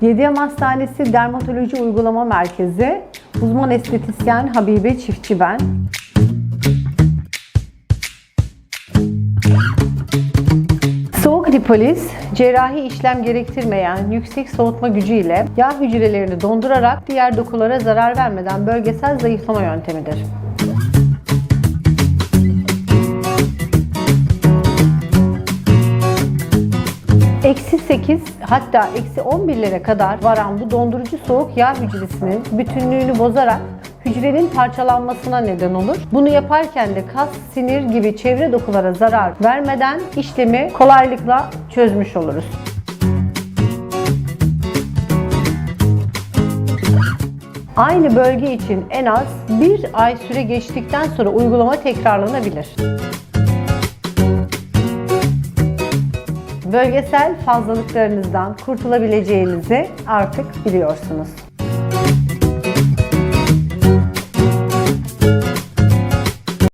Yediyem Hastanesi Dermatoloji Uygulama Merkezi, uzman estetisyen Habibe Çiftçi ben. Soğuk lipoliz, cerrahi işlem gerektirmeyen yüksek soğutma gücüyle yağ hücrelerini dondurarak diğer dokulara zarar vermeden bölgesel zayıflama yöntemidir. Eksi 8 hatta eksi 11'lere kadar varan bu dondurucu soğuk yağ hücresinin bütünlüğünü bozarak hücrenin parçalanmasına neden olur. Bunu yaparken de kas, sinir gibi çevre dokulara zarar vermeden işlemi kolaylıkla çözmüş oluruz. Aynı bölge için en az bir ay süre geçtikten sonra uygulama tekrarlanabilir. Bölgesel fazlalıklarınızdan kurtulabileceğinizi artık biliyorsunuz.